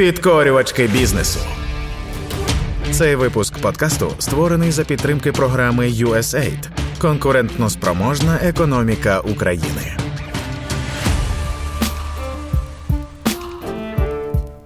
Підкорювачки бізнесу. Цей випуск подкасту створений за підтримки програми USAID Конкурентно спроможна економіка України.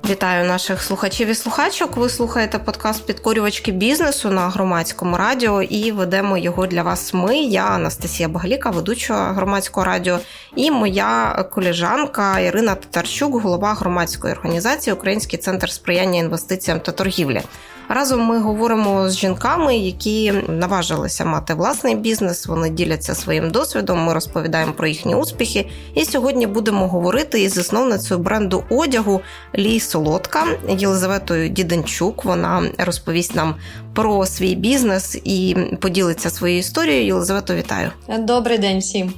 Вітаю наших слухачів і слухачок. Ви слухаєте подкаст Підкорювачки бізнесу на громадському радіо і ведемо його для вас. Ми, я Анастасія Багаліка, ведуча громадського радіо, і моя колежанка Ірина Татарчук, голова громадської організації Український центр сприяння інвестиціям та торгівлі. Разом ми говоримо з жінками, які наважилися мати власний бізнес. Вони діляться своїм досвідом. Ми розповідаємо про їхні успіхи. І сьогодні будемо говорити із засновницею бренду одягу Лій Солодка Єлизаветою Діденчук. Вона розповість нам про свій бізнес і поділиться своєю історією. Єлизавету, вітаю. Добрий день всім.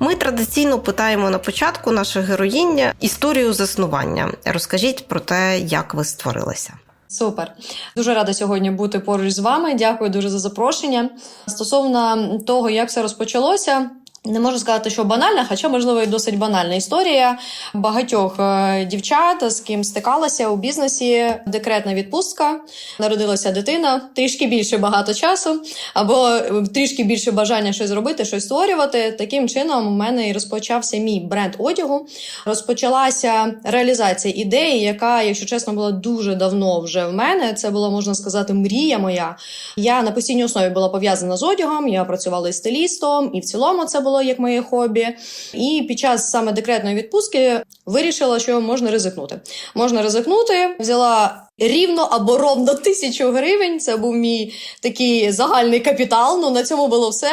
Ми традиційно питаємо на початку наших героїнь історію заснування. Розкажіть про те, як ви створилися. Супер, дуже рада сьогодні бути поруч з вами. Дякую дуже за запрошення. Стосовно того, як все розпочалося. Не можу сказати, що банальна, хоча, можливо, і досить банальна історія багатьох е, дівчат, з ким стикалася у бізнесі. Декретна відпустка, народилася дитина, трішки більше багато часу, або трішки більше бажання щось зробити, щось створювати. Таким чином, у мене і розпочався мій бренд одягу. Розпочалася реалізація ідеї, яка, якщо чесно, була дуже давно вже в мене. Це була можна сказати мрія моя. Я на постійній основі була пов'язана з одягом. Я працювала і стилістом, і в цілому це було як моє хобі. І під час саме декретної відпустки вирішила, що можна ризикнути. Можна ризикнути, взяла. Рівно або ровно тисячу гривень. Це був мій такий загальний капітал. Ну на цьому було все.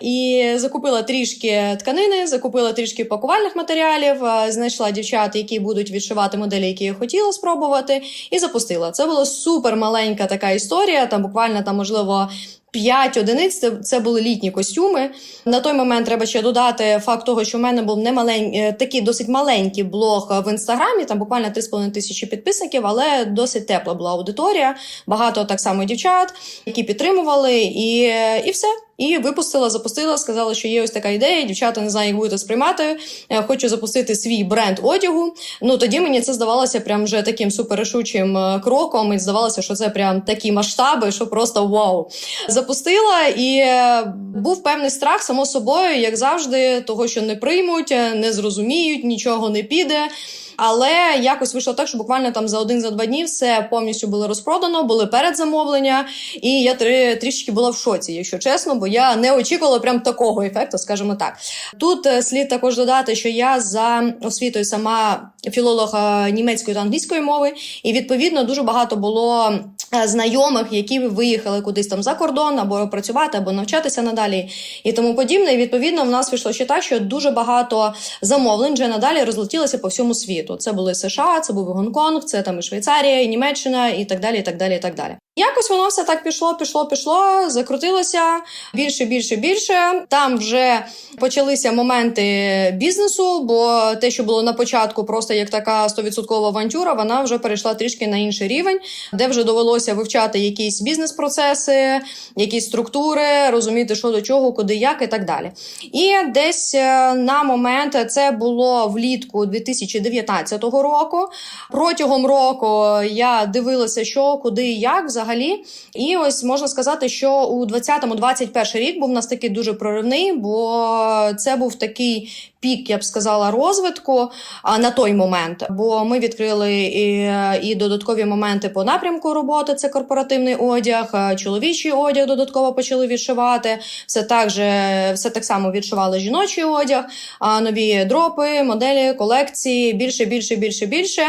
І закупила трішки тканини, закупила трішки пакувальних матеріалів, знайшла дівчат, які будуть відшивати моделі, які я хотіла спробувати, і запустила. Це була супер маленька така історія. Там буквально там, можливо. П'ять одиниць це, були літні костюми. На той момент треба ще додати факт того, що в мене був не малень... такий досить маленький блог в інстаграмі, там буквально 3,5 тисячі підписників, але досить тепла була аудиторія. Багато так само дівчат, які підтримували, і, і все. І випустила, запустила, сказала, що є ось така ідея. Дівчата не знаю, як будете сприймати. Хочу запустити свій бренд одягу. Ну тоді мені це здавалося прям вже таким суперешучим кроком. І здавалося, що це прям такі масштаби, що просто вау. Запустила, і е, був певний страх, само собою, як завжди, того, що не приймуть, не зрозуміють, нічого не піде. Але якось вийшло так, що буквально там за один за два дні все повністю було розпродано, були передзамовлення, і я три трішки була в шоці, якщо чесно, бо я не очікувала прям такого ефекту, скажімо так. Тут е, слід також додати, що я за освітою сама філолог е, німецької та англійської мови, і відповідно дуже багато було е, знайомих, які виїхали кудись там за кордон або працювати, або навчатися надалі, і тому подібне. І відповідно в нас вийшло ще так, що дуже багато замовлень вже надалі розлетілося по всьому світу. Це були США, це був Гонконг, це там і Швейцарія, і Німеччина, і так далі. і так далі, і так далі. Якось воно все так пішло, пішло, пішло, закрутилося більше, більше, більше. Там вже почалися моменти бізнесу, бо те, що було на початку, просто як така 100% авантюра, вона вже перейшла трішки на інший рівень, де вже довелося вивчати якісь бізнес-процеси, якісь структури, розуміти, що до чого, куди, як і так далі. І десь на момент це було влітку 2019 року. Протягом року я дивилася, що куди і як взагалі. І ось можна сказати, що у 20-21 рік був у нас такий дуже проривний, бо це був такий пік, я б сказала, розвитку на той момент. Бо ми відкрили і, і додаткові моменти по напрямку роботи. Це корпоративний одяг, чоловічий одяг додатково почали відшивати. Все так же, все так само відшивали жіночий одяг, нові дропи, моделі, колекції більше, більше, більше, більше.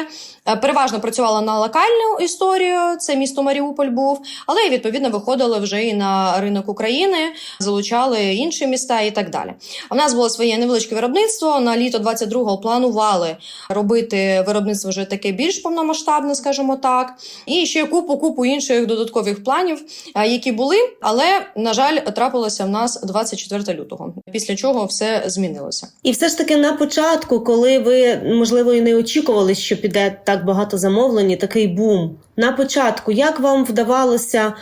Переважно працювала на локальну історію, це місто Маріуполь був, але відповідно виходили вже і на ринок України, залучали інші міста і так далі. У нас було своє невеличке виробництво. На літо 22-го планували робити виробництво вже таке більш повномасштабне, скажімо так, і ще купу купу інших додаткових планів, які були. Але на жаль, трапилося в нас 24 лютого. Після чого все змінилося. І все ж таки на початку, коли ви можливо і не очікували, що піде так багато замовлень, такий бум. На початку, як вам вдавалося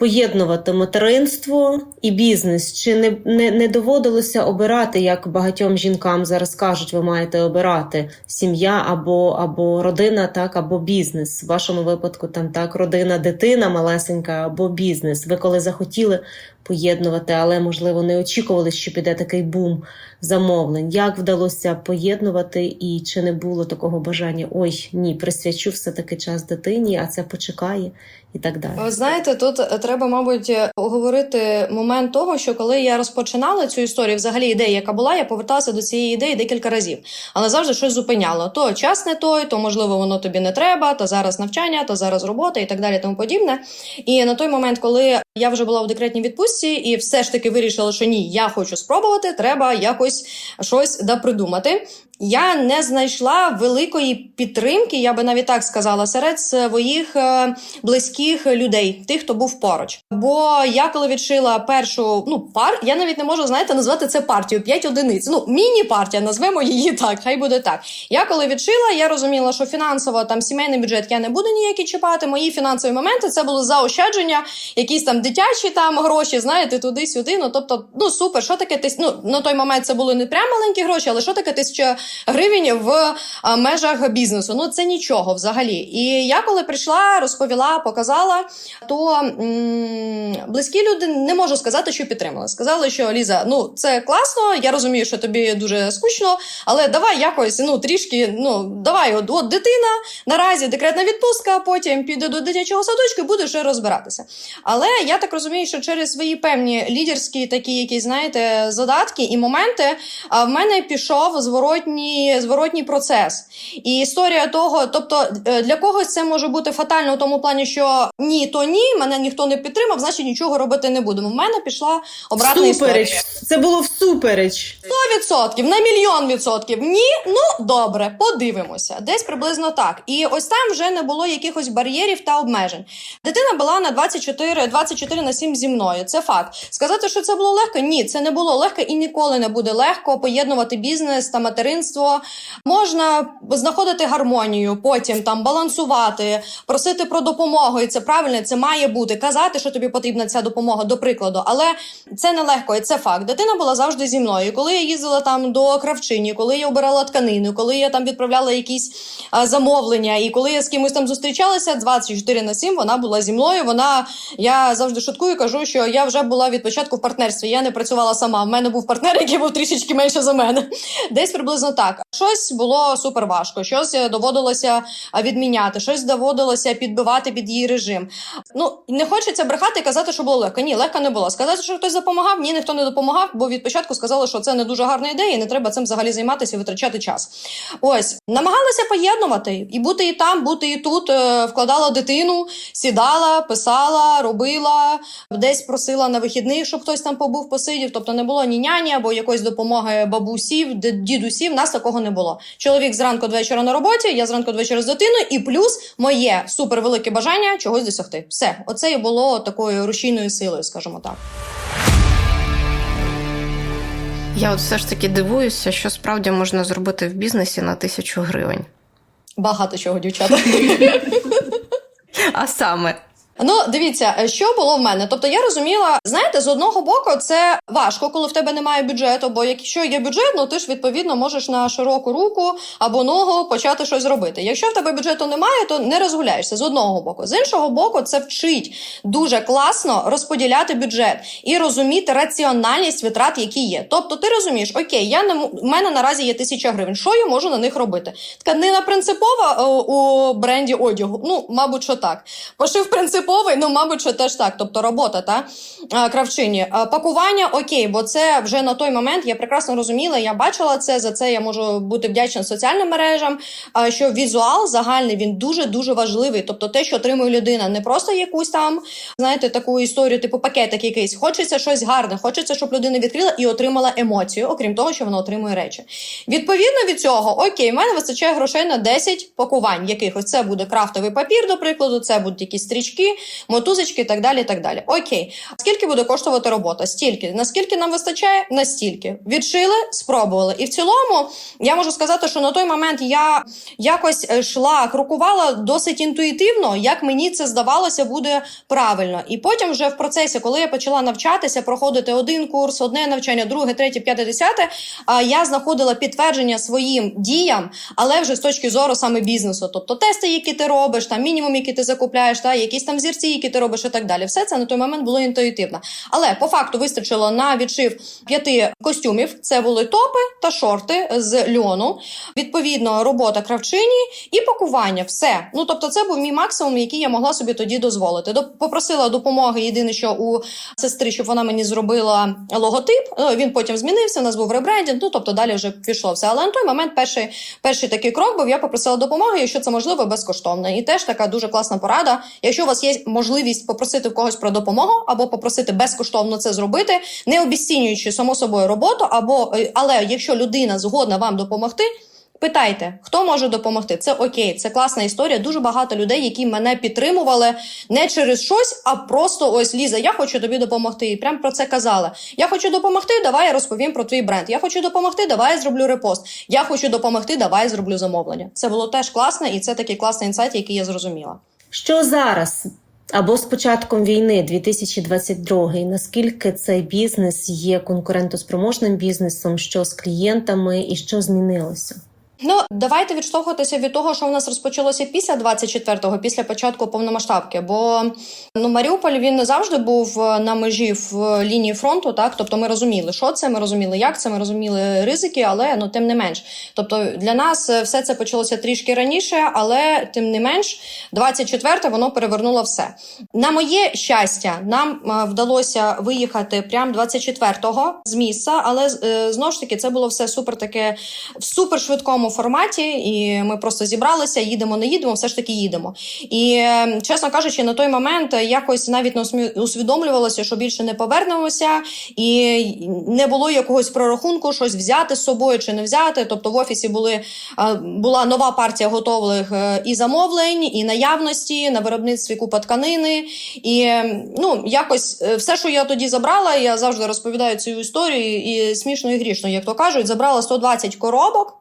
поєднувати материнство і бізнес? Чи не, не, не доводилося обирати, як багатьом жінкам зараз кажуть, ви маєте обирати сім'я або, або родина, так, або бізнес? В вашому випадку там так, родина, дитина малесенька або бізнес. Ви коли захотіли поєднувати, але можливо не очікували, що піде такий бум замовлень. Як вдалося поєднувати, і чи не було такого бажання? Ой, ні, присвячу все таки час дитині, а це почекає і так далі. Ви знаєте, тут е, треба, мабуть, говорити момент того, що коли я розпочинала цю історію, взагалі ідея, яка була, я поверталася до цієї ідеї декілька разів, але завжди щось зупиняло. То час не той, то можливо воно тобі не треба, то зараз навчання, то зараз робота і так далі, тому подібне. І на той момент, коли я вже була в декретній відпустці, і все ж таки вирішила, що ні, я хочу спробувати, треба якось щось да придумати. Я не знайшла великої підтримки, я би навіть так сказала, серед своїх е, близьких людей, тих, хто був поруч. Бо я коли відшила першу ну пар, я навіть не можу знаєте назвати це партію 5 одиниць. Ну міні-партія, назвемо її так. Хай буде так. Я коли відшила, я розуміла, що фінансово там сімейний бюджет я не буду ніякі чіпати. Мої фінансові моменти це було заощадження, якісь там дитячі там гроші, знаєте, туди-сюди. Ну тобто, ну супер, що таке тис... Ну на той момент це були не прям маленькі гроші, але що таке тисяча гривень в межах бізнесу. Ну це нічого взагалі. І я коли прийшла, розповіла, показала, то м- близькі люди не можу сказати, що підтримали. Сказали, що Ліза, ну це класно. Я розумію, що тобі дуже скучно, але давай якось ну трішки. Ну давай, от, от дитина наразі декретна відпустка, потім піде до дитячого садочку буде вже розбиратися. Але я так розумію, що через свої певні лідерські такі, якісь знаєте, задатки і моменти, а в мене пішов зворотній, зворотній процес. І історія того, тобто е, для когось це може бути фатально в тому плані, що ні, то ні, мене ніхто не підтримав, значить нічого робити не будемо. В мене пішла обратна історія. Це було всупереч. 100%, на мільйон відсотків. Ні, ну добре, подивимося. Десь приблизно так. І ось там вже не було якихось бар'єрів та обмежень. Дитина була на 24, 24 на 7 зі мною. Це факт. Сказати, що це було легко? Ні, це не було легко і ніколи не буде легко поєднувати бізнес та материнство. Можна знаходити гармонію, потім там балансувати, просити про допомогу. І це правильно, це має бути. Казати, що тобі потрібна ця допомога, до прикладу. Але це не легко, і це факт. Дитина була завжди зі мною. І Коли я їздила там до кравчині, коли я обирала тканину, коли я там відправляла якісь а, замовлення, і коли я з кимось там зустрічалася, 24 на 7 вона була зі мною. Вона я завжди шуткую, кажу, що я вже була від початку в партнерстві. Я не працювала сама. В мене був партнер, який був трішечки менше за мене. Десь приблизно. Щось було супер важко, щось е, доводилося відміняти, щось доводилося підбивати під її режим. Ну не хочеться брехати і казати, що було легко. Ні, легко не було. Сказати, що хтось допомагав, ні, ніхто не допомагав, бо від початку сказали, що це не дуже гарна ідея, і не треба цим взагалі займатися і витрачати час. Ось намагалася поєднувати і бути і там, бути і тут. е, Вкладала дитину, сідала, писала, робила, десь просила на вихідних, щоб хтось там побув, посидів. Тобто не було ні няні або якоїсь допомоги бабусів, дідусів. Нас такого не було. Чоловік зранку до вечора на роботі, я зранку до вечора з дитиною, і плюс моє супервелике бажання чогось досягти. Все, оце і було такою рушійною силою, скажімо так. Я от все ж таки дивуюся, що справді можна зробити в бізнесі на тисячу гривень. Багато чого, дівчата. А саме. Ну, дивіться, е, що було в мене. Тобто я розуміла, знаєте, з одного боку, це важко, коли в тебе немає бюджету. Бо якщо є бюджет, ну ти ж відповідно можеш на широку руку або ногу почати щось робити. Якщо в тебе бюджету немає, то не розгуляєшся з одного боку. З іншого боку, це вчить дуже класно розподіляти бюджет і розуміти раціональність витрат, які є. Тобто, ти розумієш, окей, я не в мене наразі є тисяча гривень. Що я можу на них робити? Тканина принципова е, у бренді одягу. Ну, мабуть, що так. Пошив принциповий, ну, мабуть, що теж так. Тобто робота та кравчині. Пакування окей, бо це вже на той момент я прекрасно розуміла. Я бачила це. За це я можу бути вдячна соціальним мережам. Що візуал загальний він дуже дуже важливий. Тобто, те, що отримує людина, не просто якусь там, знаєте, таку історію, типу пакетик якийсь. Хочеться щось гарне, хочеться, щоб людина відкрила і отримала емоцію, окрім того, що вона отримує речі. Відповідно від цього, окей, в мене вистачає грошей на 10 пакувань якихось. Це буде крафтовий папір, до прикладу, це будуть якісь стрічки, мотузочки і так далі. і так далі. Окей, скільки буде коштувати робота? Стільки. Наскільки нам вистачає? Настільки. Відшили, спробували. І в цілому я можу сказати, що на той момент я якось е, йшла, крокувала досить інтуїтивно, як мені це здавалося буде правильно. І потім, вже в процесі, коли я почала навчатися, проходити один курс, одне навчання, друге, третє, п'яте, десяте, я знаходила підтвердження своїм діям, але вже з точки зору саме бізнесу. Тобто тести, які ти робиш, там мінімум, який ти закупляєш, та якісь там зірці, які ти робиш, і так далі. Все це на той момент було інтуїтивно. Але по факту вистачило на відшив п'яти костюмів. Це були топи та шорти з льону. Відповідно, робота кравчині і пакування. Все. Ну тобто, це був мій максимум, який я могла собі тоді дозволити. До- Попросила допомоги. Єдине, що у сестри, щоб вона мені зробила логотип. Ну, Він потім змінився. У нас був ребрендінг. Ну тобто далі вже пішло все. Але на той момент перший, перший такий крок був. Я попросила допомоги, якщо це можливо, безкоштовно. І теж така дуже класна порада. Якщо у вас є можливість попросити в когось про допомогу або попросити безкоштовно це зробити, не обіцінюючи само собою роботу, або е, але якщо людина згодна вам допомогти. Питайте, хто може допомогти? Це окей, це класна історія. Дуже багато людей, які мене підтримували не через щось, а просто ось Ліза, я хочу тобі допомогти. І прям про це казали. Я хочу допомогти, давай я розповім про твій бренд. Я хочу допомогти, давай я зроблю репост. Я хочу допомогти, давай я зроблю замовлення. Це було теж класно, і це такий класний інсайт, який я зрозуміла. Що зараз? Або з початком війни 2022, наскільки цей бізнес є конкурентоспроможним бізнесом, що з клієнтами і що змінилося? Ну, давайте відштовхуватися від того, що в нас розпочалося після 24-го, після початку повномасштабки. Бо ну Маріуполь він завжди був е, на межі в лінії фронту. Так, тобто ми розуміли, що це, ми розуміли, як це, ми розуміли ризики, але ну тим не менш. Тобто для нас е, все це почалося трішки раніше, але тим не менш, 24-те воно перевернуло все. На моє щастя, нам е, вдалося виїхати прямо 24-го з місця, але знову ж таки це було все супер таке в супер швидкому форматі, і ми просто зібралися, їдемо, не їдемо, все ж таки їдемо. І е, чесно кажучи, на той момент якось навіть не усвідомлювалося, що більше не повернемося, і не було якогось прорахунку, щось взяти з собою чи не взяти. Тобто в офісі були е, була нова партія готових е, і замовлень, і наявності на виробництві купа тканини. І е, ну якось е, все, що я тоді забрала, я завжди розповідаю цю історію, і смішно і грішно, як то кажуть, забрала 120 коробок.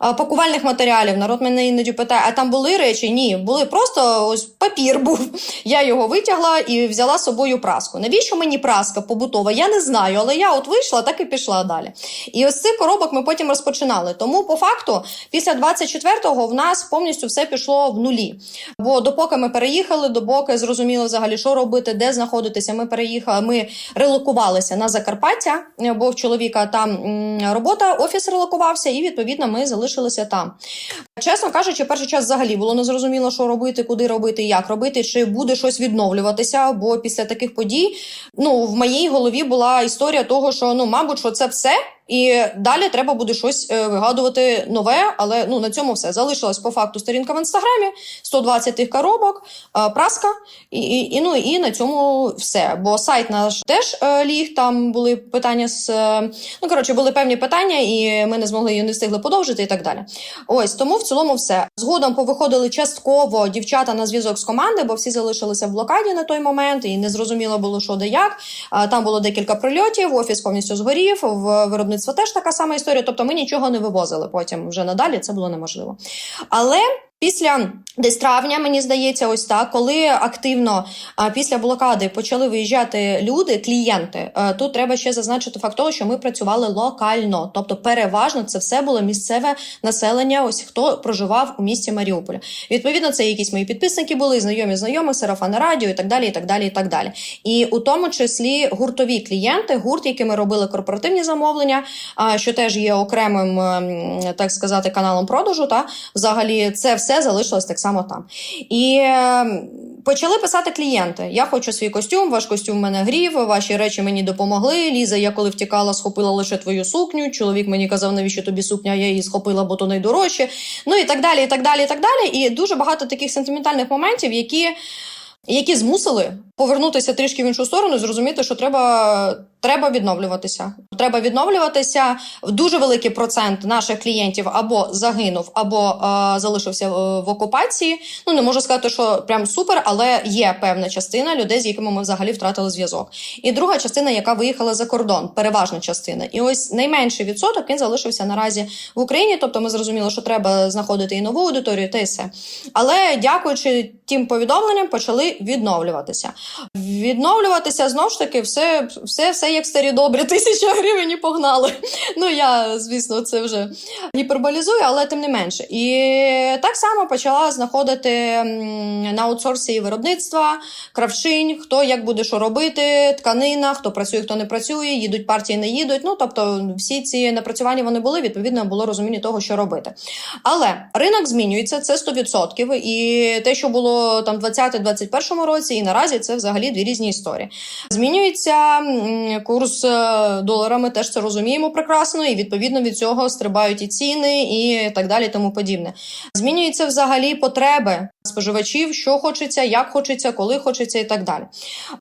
Пакувальних матеріалів народ мене іноді питає, а там були речі? Ні, були просто ось папір був. Я його витягла і взяла з собою праску. Навіщо мені праска побутова? Я не знаю, але я от вийшла, так і пішла далі. І ось цих коробок ми потім розпочинали. Тому, по факту, після 24-го в нас повністю все пішло в нулі. Бо допоки ми переїхали, допоки зрозуміли взагалі, що робити, де знаходитися. Ми переїхали, ми релокувалися на Закарпаття, бо в чоловіка там робота, офіс релокувався, і відповідно ми залишилися там. Чесно кажучи, перший час взагалі було незрозуміло, що робити, куди робити, як робити, чи буде щось відновлюватися. Бо після таких подій, ну в моїй голові була історія того, що ну, мабуть, що це все. І далі треба буде щось е, вигадувати нове, але ну на цьому все залишилась по факту сторінка в інстаграмі, 120 тих коробок, е, праска, і, і, і ну і на цьому все. Бо сайт наш теж е, ліг. Там були питання з ну коротше, були певні питання, і ми не змогли її не встигли подовжити, і так далі. Ось тому в цілому все. Згодом повиходили частково дівчата на зв'язок з команди, бо всі залишилися в блокаді на той момент, і не зрозуміло було, що де як. Там було декілька прильотів, офіс повністю згорів, в виробництво теж така сама історія. Тобто ми нічого не вивозили потім вже надалі. Це було неможливо. Але Після десь травня, мені здається, ось так, коли активно після блокади почали виїжджати люди, клієнти, а, тут треба ще зазначити факт того, що ми працювали локально, тобто переважно це все було місцеве населення, ось хто проживав у місті Маріуполя. Відповідно, це якісь мої підписники були, знайомі знайомих, сарафани радіо і так далі, і так далі, і так далі. І у тому числі гуртові клієнти, гурт, який ми робили корпоративні замовлення, що теж є окремим, ем, так сказати, каналом продажу. Та взагалі це все залишилось так само там. І е, почали писати клієнти: я хочу свій костюм, ваш костюм мене грів, ваші речі мені допомогли. Ліза, я коли втікала, схопила лише твою сукню. Чоловік мені казав, навіщо тобі сукня, я її схопила, бо то найдорожче. Ну і так далі, і так далі, і так далі. І дуже багато таких сентиментальних моментів, які. Які змусили повернутися трішки в іншу сторону і зрозуміти, що треба, треба відновлюватися. Треба відновлюватися. Дуже великий процент наших клієнтів або загинув, або е, залишився е, в окупації. Ну не можу сказати, що прям супер, але є певна частина людей, з якими ми взагалі втратили зв'язок. І друга частина, яка виїхала за кордон, переважна частина. І ось найменший відсоток він залишився наразі в Україні. Тобто, ми зрозуміли, що треба знаходити і нову аудиторію, та й все. Але дякуючи тим повідомленням, почали відновлюватися. Відновлюватися знову ж таки, все, все, все як старі добрі, тисяча гривень і погнали. Ну я звісно, це вже гіперболізую, але тим не менше. І так само почала знаходити на аутсорсі виробництва, кравчинь, хто як буде що робити, тканина, хто працює, хто не працює, їдуть партії, не їдуть. Ну тобто, всі ці напрацювання вони були. Відповідно, було розуміння того, що робити. Але ринок змінюється, це 100%. І те, що було там в 20-21 році, і наразі це взагалі дві різні історії. Змінюється курс доларами, теж це розуміємо прекрасно, і відповідно від цього стрибають і ціни, і так далі, тому подібне. Змінюються взагалі потреби споживачів, що хочеться, як хочеться, коли хочеться, і так далі.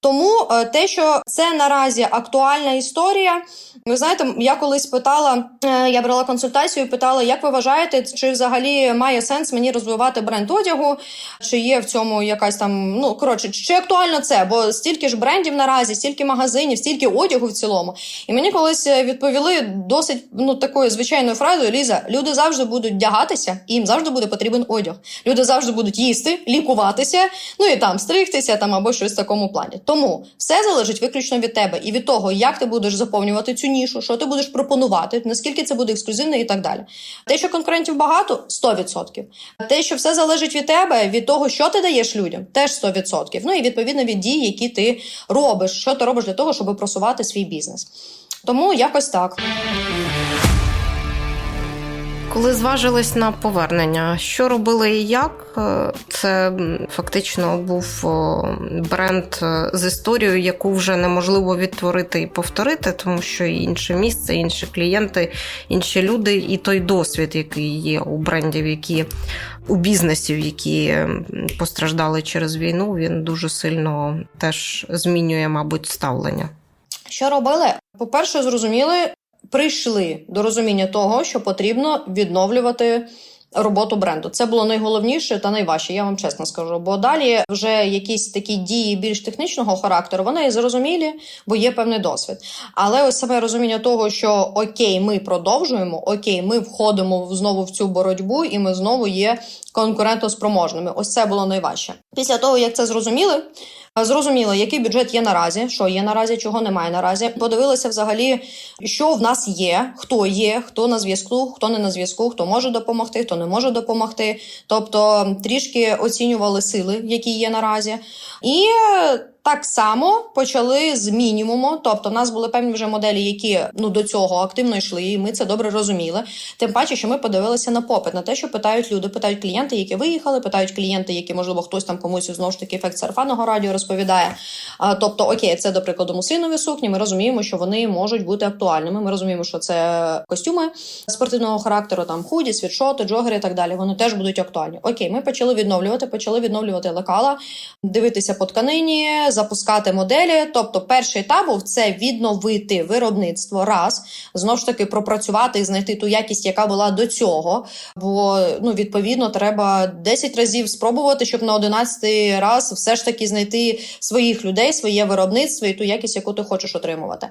Тому е, те, що це наразі актуальна історія. Ви знаєте, я колись питала, е, я брала консультацію, питала, як ви вважаєте, чи взагалі має сенс мені розвивати бренд одягу, чи є в цьому якась там, ну коротше, чи актуально це? Бо стільки ж брендів наразі, стільки магазинів, стільки одягу в цілому. І мені колись е, відповіли досить ну такою звичайною фразою: Ліза, люди завжди будуть вдягатися, і їм завжди буде потрібен одяг. Люди завжди будуть їсти, лікуватися, ну і там стригтися там або щось в такому плані. Тому все залежить виключно від тебе і від того, як ти будеш заповнювати цю нішу, що ти будеш пропонувати, наскільки це буде ексклюзивно і так далі. Те, що конкурентів багато, 100%. Те, що все залежить від тебе, від того, що ти даєш людям, теж 100%. Ну і відповідно від дій, які ти робиш, що ти робиш для того, щоб просувати свій бізнес. Тому якось так. Коли зважились на повернення, що робили і як? Е, Це фактично був бренд е, з історією, яку вже неможливо відтворити і повторити, тому що інше місце, інші клієнти, інші люди, і той досвід, який є у брендів, які у бізнесів, які постраждали через війну, він дуже сильно теж змінює, мабуть, ставлення. Що робили? По-перше, зрозуміли, прийшли до розуміння того, що потрібно відновлювати. Роботу бренду це було найголовніше та найважче, я вам чесно скажу. Бо далі вже якісь такі дії більш технічного характеру, вони зрозумілі, бо є певний досвід. Але ось саме розуміння того, що окей, ми продовжуємо, окей, ми входимо знову в цю боротьбу, і ми знову є конкурентоспроможними. Ось це було найважче. Після того, як це зрозуміли, Зрозуміло, який бюджет є наразі, що є наразі, чого немає наразі. Подивилися взагалі, що в нас є, хто є, хто на зв'язку, хто не на зв'язку, хто може допомогти, хто не може допомогти. Тобто трішки оцінювали сили, які є наразі, і так само почали з мінімуму. Тобто, в нас були певні вже моделі, які ну до цього активно йшли, і ми це добре розуміли. Тим паче, що ми подивилися на попит, на те, що питають люди, питають клієнти, які виїхали, питають клієнти, які можливо хтось там комусь знову ж таки ефект сарафанного радіо розповідає. А, тобто, окей, це до прикладу муслінові сукні. Ми розуміємо, що вони можуть бути актуальними. Ми розуміємо, що це костюми спортивного характеру, там худі, світшоти, джогери і так далі. Вони теж будуть актуальні. Окей, ми почали відновлювати, почали відновлювати лекала, дивитися по тканині, запускати моделі. Тобто, перший етап був це відновити виробництво раз, знову ж таки пропрацювати і знайти ту якість, яка була до цього. Бо ну відповідно треба 10 разів спробувати, щоб на 11 раз все ж таки знайти своїх людей, своє виробництво і ту якість, яку ти хочеш отримувати.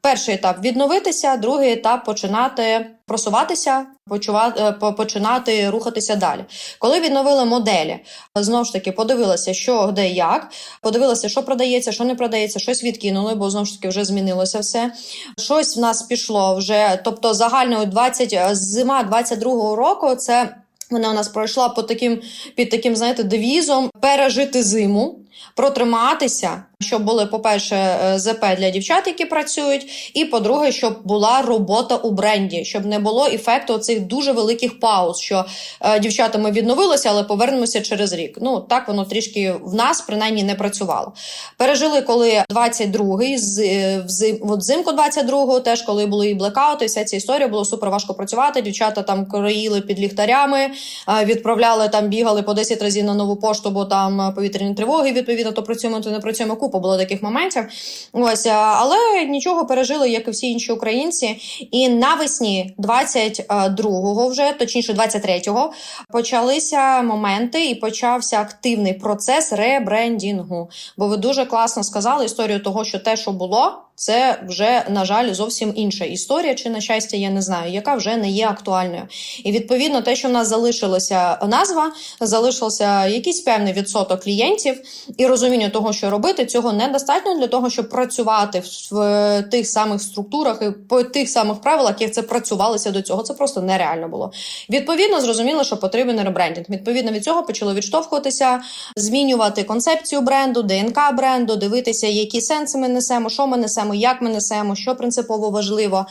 Перший етап відновитися, другий етап починати просуватися, почувати, е, починати рухатися далі. Коли відновили моделі, знову ж таки подивилася, що де як, подивилася, що продається, що не продається, щось відкинули, бо знову ж таки вже змінилося все. Щось в нас пішло вже, тобто загальною 20, е, зима 22-го року це. Вона у нас пройшла по таким під таким, знаєте, девізом пережити зиму, протриматися, щоб були, по-перше, е, ЗП для дівчат, які працюють, і по-друге, щоб була робота у бренді, щоб не було ефекту цих дуже великих пауз, що е, дівчата ми відновилися, але повернемося через рік. Ну так воно трішки в нас принаймні не працювало. Пережили, коли 22-й, з е, взимку 22-го, теж коли були і блекаути, вся ця історія було супер важко працювати. Дівчата там кроїли під ліхтарями, е, відправляли там, бігали по 10 разів на нову пошту, бо там повітряні тривоги відповідно то працюємо, то не працюємо. Купа було таких моментів. Ось, але нічого пережили, як і всі інші українці. І навесні 22-го вже, точніше 23-го, почалися моменти і почався активний процес ребрендінгу. Бо ви дуже класно сказали історію того, що те, що було, це вже на жаль зовсім інша історія, чи на щастя, я не знаю, яка вже не є актуальною. І відповідно, те, що в нас залишилася назва, залишився якийсь певний відсоток клієнтів і розуміння того, що робити, цього недостатньо для того, щоб працювати в, тих самих структурах і по тих самих правилах, як це працювалося до цього. Це просто нереально було. Відповідно, зрозуміло, що потрібен ребрендінг. Відповідно від цього почали відштовхуватися, змінювати концепцію бренду, ДНК бренду, дивитися, які сенси ми несемо, що ми несемо, як ми несемо, що принципово важливо.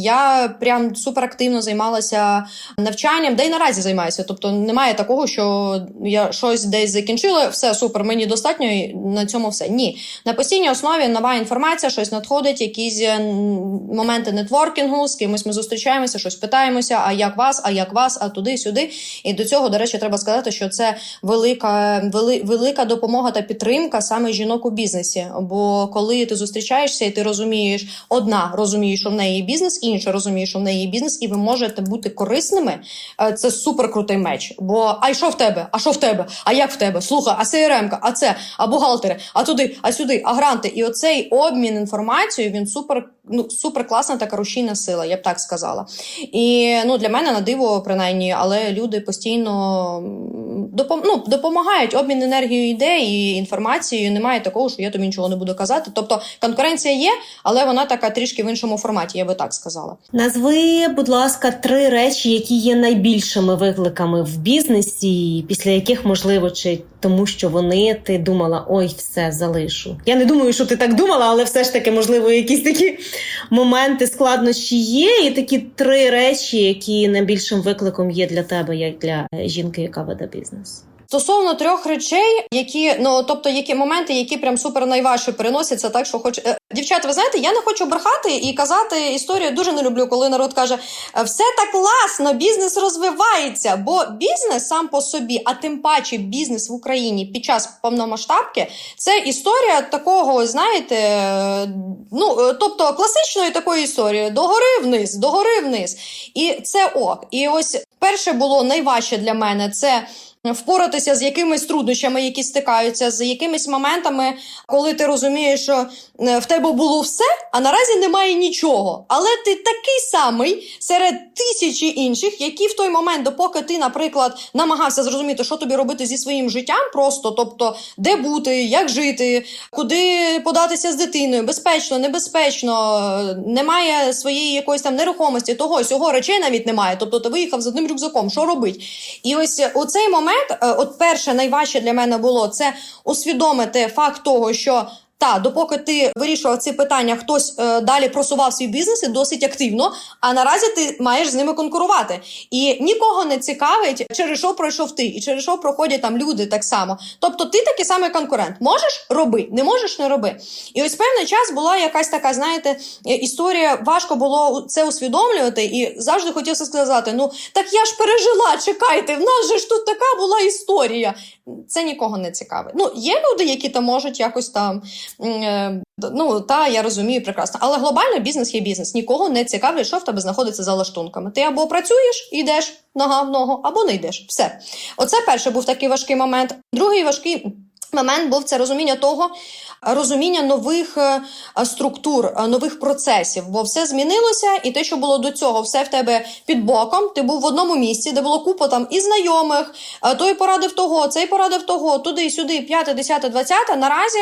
Я прям суперактивно займалася навчанням, де й наразі займаюся. Тобто немає такого, що я щось десь закінчила, все супер, мені достатньо і на цьому все. Ні, на постійній основі нова інформація, щось надходить, якісь е, моменти нетворкінгу, з кимось ми зустрічаємося, щось питаємося. А як вас, а як вас, а туди, сюди. І до цього, до речі, треба сказати, що це велика, вели, велика допомога та підтримка саме жінок у бізнесі. Бо коли ти зустрічаєшся і ти розумієш, одна розуміє, що в неї бізнес, інша розуміє, що в неї є бізнес, і ви можете бути корисними. е, Це супер крутий меч. Бо а що в тебе? А що в тебе? А як в тебе? Слухай, а CRM-ка, а це, а бухгалтери, а туди, а сюди, а гранти. І оцей обмін інформацією він супер, ну супер класна така рушійна сила, я б так сказала. І ну для мене на диво, принаймні, але люди постійно допом- ну, допомагають. Обмін енергією йде і інформацією. Немає такого, що я тобі нічого не буду казати. Тобто конкуренція є, але вона така трішки в іншому форматі, я би так сказала. Назви, будь ласка, три речі, які є найбільшими викликами в бізнесі, після яких можливо, чи тому, що вони ти думала, ой, все залишу. Я не думаю, що ти так думала, але все ж таки, можливо, якісь такі моменти складнощі є, і такі три речі, які найбільшим викликом є для тебе, як для жінки, яка веде бізнес. Стосовно трьох речей, які ну тобто які моменти, які прям супер найважче переносяться, так що хоч Е, дівчата, ви знаєте, я не хочу брехати і казати історію. Дуже не люблю, коли народ каже: «Е, все так класно, бізнес розвивається. Бо бізнес сам по собі, а тим паче бізнес в Україні під час повномасштабки, це історія такого, знаєте, е, ну тобто класичної такої історії: догори вниз, догори вниз. І це ок. І ось перше було найважче для мене це. Впоратися з якимись труднощами, які стикаються, з якимись моментами, коли ти розумієш, що е, в тебе було все, а наразі немає нічого. Але ти такий самий серед тисячі інших, які в той момент, допоки ти, наприклад, намагався зрозуміти, що тобі робити зі своїм життям, просто тобто, де бути, як жити, куди податися з дитиною, безпечно, небезпечно, е, немає своєї якоїсь там нерухомості, того сього речей навіть немає. Тобто ти виїхав з одним рюкзаком, що робить? І ось у цей момент, е, от перше найважче для мене було це усвідомити факт того, що. Та, допоки ти вирішував ці питання, хтось е, далі просував свій бізнес і досить активно. А наразі ти маєш з ними конкурувати. І нікого не цікавить, через що пройшов ти, і через що проходять там люди так само. Тобто, ти такий самий конкурент. Можеш роби, не можеш не роби. І ось певний час була якась така, знаєте, е, історія. Важко було це усвідомлювати, і завжди хотілося сказати: ну так я ж пережила, чекайте, в нас же ж тут така була історія. Це нікого не цікавить. Ну, є люди, які там можуть якось там. е, Ну, та я розумію прекрасно. Але глобально бізнес є бізнес. Нікого не цікавить, що в тебе знаходиться за лаштунками. Ти або працюєш, йдеш нога в ногу, або не йдеш. Все. Оце перший був такий важкий момент. Другий важкий. Момент був це розуміння того, розуміння нових е, е, структур, е, нових процесів, бо все змінилося, і те, що було до цього, все в тебе під боком. Ти був в одному місці, де було купа там і знайомих, той порадив того, цей порадив того, туди, сюди, п'яте, десяте, двадцяте. Наразі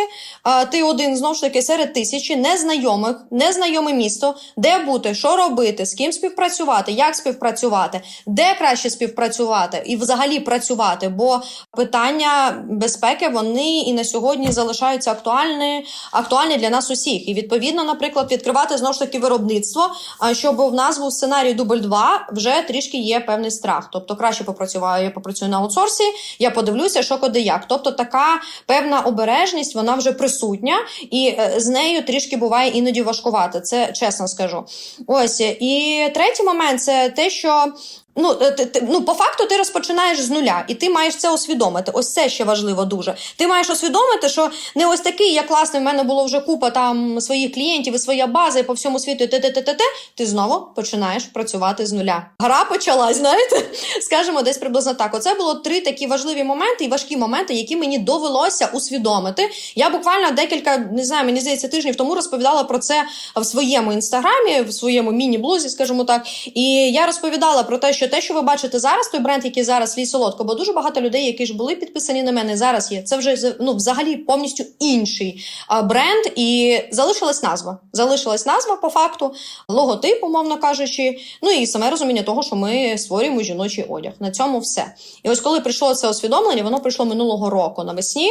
ти один знову ж таки серед тисячі незнайомих, незнайоме місто, де бути, що робити, з ким співпрацювати, як співпрацювати, де краще співпрацювати і взагалі працювати. Бо питання безпеки вони і на сьогодні залишаються актуальні, актуальні для нас усіх. І відповідно, наприклад, відкривати знову ж таки виробництво, щоб в нас був сценарій дубль 2, вже трішки є певний страх. Тобто краще попрацюваю, я попрацюю на аутсорсі, я подивлюся, що куди як. Тобто така певна обережність, вона вже присутня, і е, з нею трішки буває іноді важкувати. Це чесно скажу. Ось і третій момент це те, що. Ну, е, ти, ти, ну, по факту ти розпочинаєш з нуля, і ти маєш це усвідомити. Ось це ще важливо дуже. Ти маєш усвідомити, що не ось такий, як класний, в мене було вже купа там своїх клієнтів і своя база, і по всьому світу, і те-те-те-те, ти знову починаєш працювати з нуля. Гра почалась, знаєте, скажімо, десь приблизно так. Оце було три такі важливі моменти і важкі моменти, які мені довелося усвідомити. Я буквально декілька, не знаю, мені здається, тижнів тому розповідала про це в своєму інстаграмі, в своєму міні-блозі, скажімо так. І я розповідала про те, що те, що ви бачите зараз, той бренд, який зараз свій солодко, бо дуже багато людей, які ж були підписані на мене, зараз є. Це вже ну, взагалі повністю інший а, бренд, і залишилась назва. Залишилась назва по факту, логотип, умовно кажучи. Ну і саме розуміння того, що ми створюємо жіночий одяг. На цьому все. І ось коли прийшло це усвідомлення, воно прийшло минулого року навесні.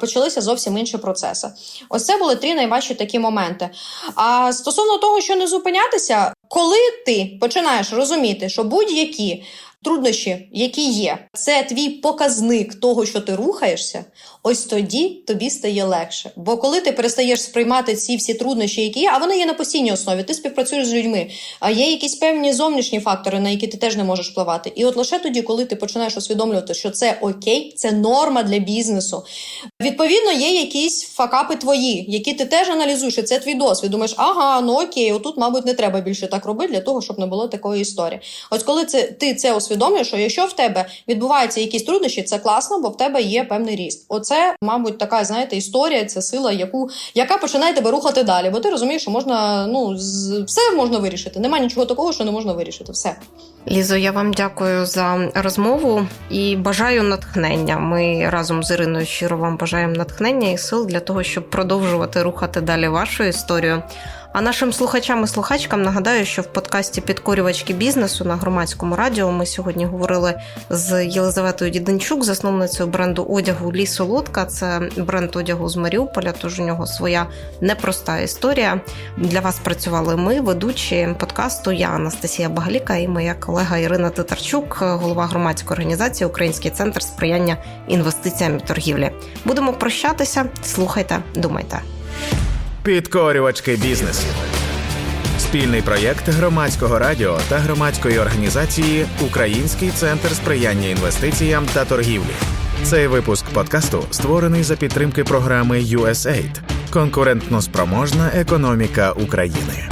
Почалися зовсім інші процеси. Ось це були три найважчі такі моменти. А стосовно того, що не зупинятися, коли ти починаєш розуміти, що будь-які труднощі, які є, це твій показник того, що ти рухаєшся, ось тоді тобі стає легше. Бо коли ти перестаєш сприймати ці всі труднощі, які є, а вони є на постійній основі, ти співпрацюєш з людьми, а є якісь певні зовнішні фактори, на які ти теж не можеш впливати. І от лише тоді, коли ти починаєш усвідомлювати, що це окей, це норма для бізнесу. Відповідно, є якісь факапи твої, які ти теж аналізуєш, і це твій досвід. Думаєш, ага, ну окей, отут, мабуть, не треба більше так робити для того, щоб не було такої історії. Ось коли це ти це усвідомлюєш, що якщо в тебе відбуваються якісь труднощі, це класно, бо в тебе є певний ріст. Оце, мабуть, така знаєте, історія, це сила, яку яка починає тебе рухати далі. Бо ти розумієш, що можна ну все можна вирішити. Немає нічого такого, що не можна вирішити. Все. Лізо, я вам дякую за розмову і бажаю натхнення. Ми разом з Іриною щиро вам бажаємо натхнення і сил для того, щоб продовжувати рухати далі вашу історію. А нашим слухачам і слухачкам нагадаю, що в подкасті Підкорювачки бізнесу на громадському радіо ми сьогодні говорили з Єлизаветою Діденчук, засновницею бренду одягу Лісолодка. Це бренд одягу з Маріуполя, тож у нього своя непроста історія. Для вас працювали ми, ведучі подкасту. Я Анастасія Багаліка і моя колега Ірина Титарчук, голова громадської організації Український центр сприяння інвестиціям і торгівлі. Будемо прощатися. Слухайте, думайте. Підкорювачки бізнесу. Спільний проєкт громадського радіо та громадської організації Український центр сприяння інвестиціям та торгівлі. Цей випуск подкасту створений за підтримки програми USAID – конкурентно спроможна економіка України.